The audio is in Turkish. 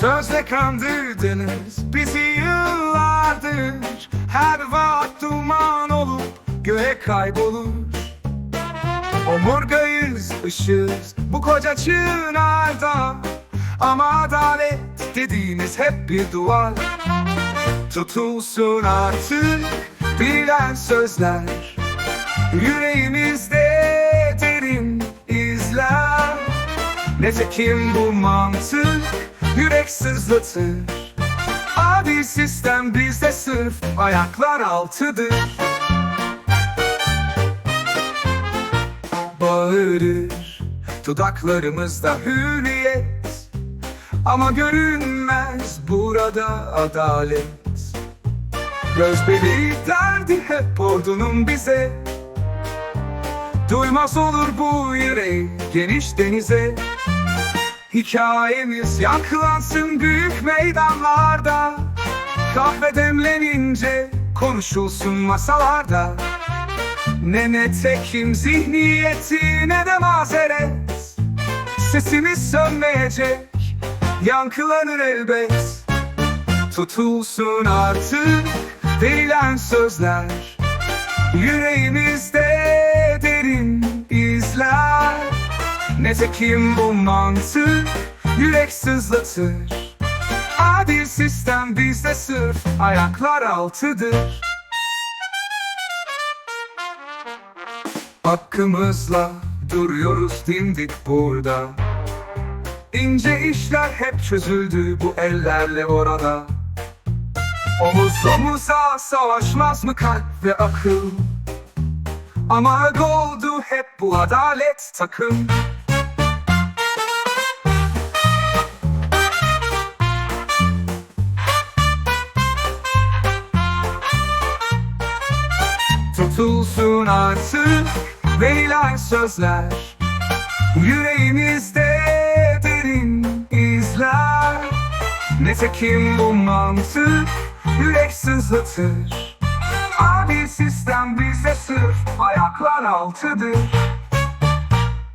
Sözle kandırdınız bizi yıllardır. Her vaat duman olup göğe kaybolur. Omurgayız, ışığız bu koca çınarda. Ama adalet dediğiniz hep bir duvar. Tutulsun artık bilen sözler. Yüreğimizde derin izler. Nitekim bu mantık yürek sızlatır. Adil sistem bizde sırf ayaklar altıdır. Bağırır. Dudaklarımızda hürriyet. Ama görünmez burada adalet. Gözbeli derdi hep ordunun bize. Duymaz olur bu yüreği geniş denize Hikayemiz yankılansın büyük meydanlarda. Kahve demlenince konuşulsun masalarda. Ne netekim zihniyeti ne de mazeret. Sesimiz sönmeyecek yankılanır elbet. Tutulsun artık verilen sözler. Yüreğimizde Netekim bu mantık yürek sızlatır. Adil sistem bizde sırf ayaklar altıdır. Hakkımızla duruyoruz dimdik burada. İnce işler hep çözüldü bu ellerle orada. Omuz omuza savaşmaz mı kalp ve akıl? Ama oldu hep bu adalet takım Tutulsun artık verilen sözler. Yüreğimizde derin izler. Netekim bu mantık yürek sızlatır. Adil sistem bize sırf ayaklar altıdır